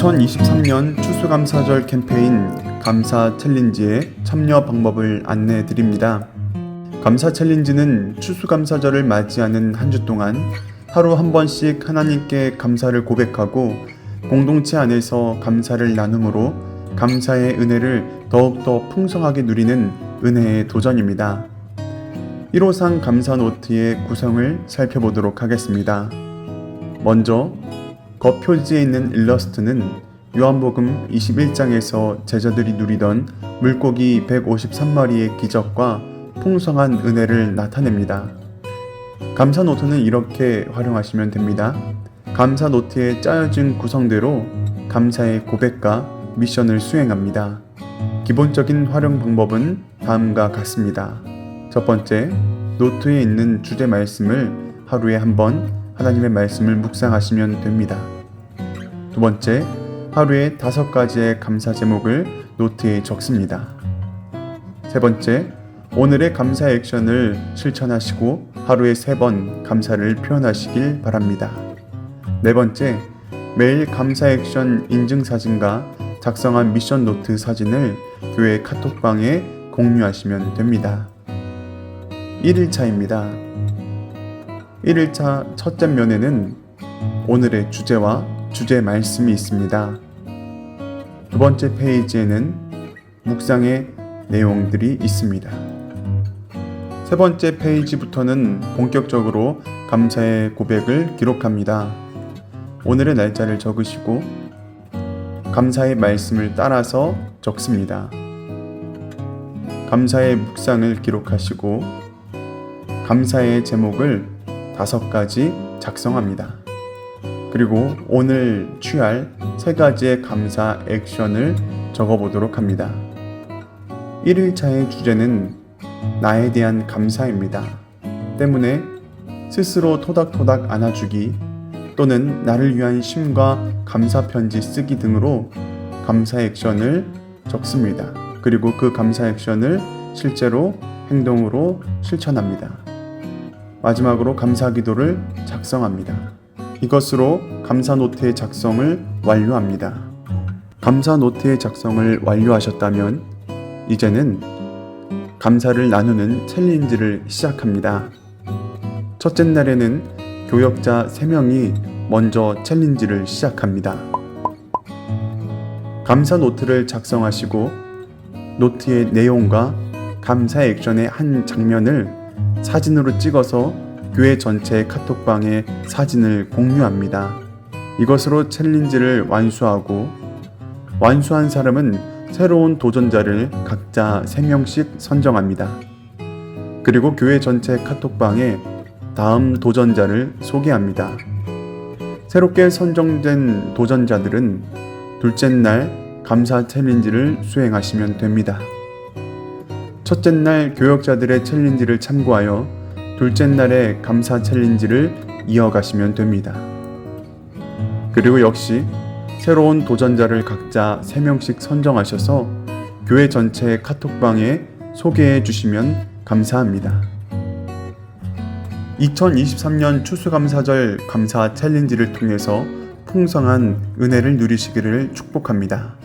2023년 추수감사절 캠페인 감사 챌린지의 참여 방법을 안내해 드립니다. 감사 챌린지는 추수감사절을 맞이하는 한 주 동안 하루 한 번씩 하나님께 감사를 고백하고 공동체 안에서 감사를 나눔으로 감사의 은혜를 더욱더 풍성하게 누리는 은혜의 도전입니다. 1호상 감사 노트의 구성을 살펴보도록 하겠습니다. 먼저 겉표지에 있는 일러스트는 요한복음 21장에서 제자들이 누리던 물고기 153마리의 기적과 풍성한 은혜를 나타냅니다. 감사 노트는 이렇게 활용하시면 됩니다. 감사 노트에 짜여진 구성대로 감사의 고백과 미션을 수행합니다. 기본적인 활용 방법은 다음과 같습니다. 첫 번째, 노트에 있는 주제 말씀을 하루에 한 번 하나님의 말씀을 묵상하시면 됩니다. 두 번째, 하루에 다섯 가지의 감사 제목을 노트에 적습니다. 세 번째, 오늘의 감사 액션을 실천하시고 하루에 세 번 감사를 표현하시길 바랍니다. 네 번째, 매일 감사 액션 인증 사진과 작성한 미션 노트 사진을 교회 카톡방에 공유하시면 됩니다. 1일차입니다. 1일차 첫째 면에는 오늘의 주제와 주제 말씀이 있습니다. 두 번째 페이지에는 묵상의 내용들이 있습니다. 세 번째 페이지부터는 본격적으로 감사의 고백을 기록합니다. 오늘의 날짜를 적으시고 감사의 말씀을 따라서 적습니다. 감사의 묵상을 기록하시고 감사의 제목을 다섯 가지 작성합니다. 그리고 오늘 취할 세 가지의 감사 액션을 적어보도록 합니다. 1일차의 주제는 나에 대한 감사입니다. 때문에 스스로 토닥토닥 안아주기 또는 나를 위한 심과 감사 편지 쓰기 등으로 감사 액션을 적습니다. 그리고 그 감사 액션을 실제로 행동으로 실천합니다. 마지막으로 감사 기도를 작성합니다. 이것으로 감사 노트의 작성을 완료합니다. 감사 노트의 작성을 완료하셨다면 이제는 감사를 나누는 챌린지를 시작합니다. 첫째 날에는 교역자 3명이 먼저 챌린지를 시작합니다. 감사 노트를 작성하시고 노트의 내용과 감사 액션의 한 장면을 사진으로 찍어서 교회 전체 카톡방에 사진을 공유합니다. 이것으로 챌린지를 완수하고 완수한 사람은 새로운 도전자를 각자 3명씩 선정합니다. 그리고 교회 전체 카톡방에 다음 도전자를 소개합니다. 새롭게 선정된 도전자들은 둘째 날 감사 챌린지를 수행하시면 됩니다. 첫째 날 교역자들의 챌린지를 참고하여 둘째 날의 감사 챌린지를 이어가시면 됩니다. 그리고 역시 새로운 도전자를 각자 3명씩 선정하셔서 교회 전체 카톡방에 소개해 주시면 감사합니다. 2023년 추수감사절 감사 챌린지를 통해서 풍성한 은혜를 누리시기를 축복합니다.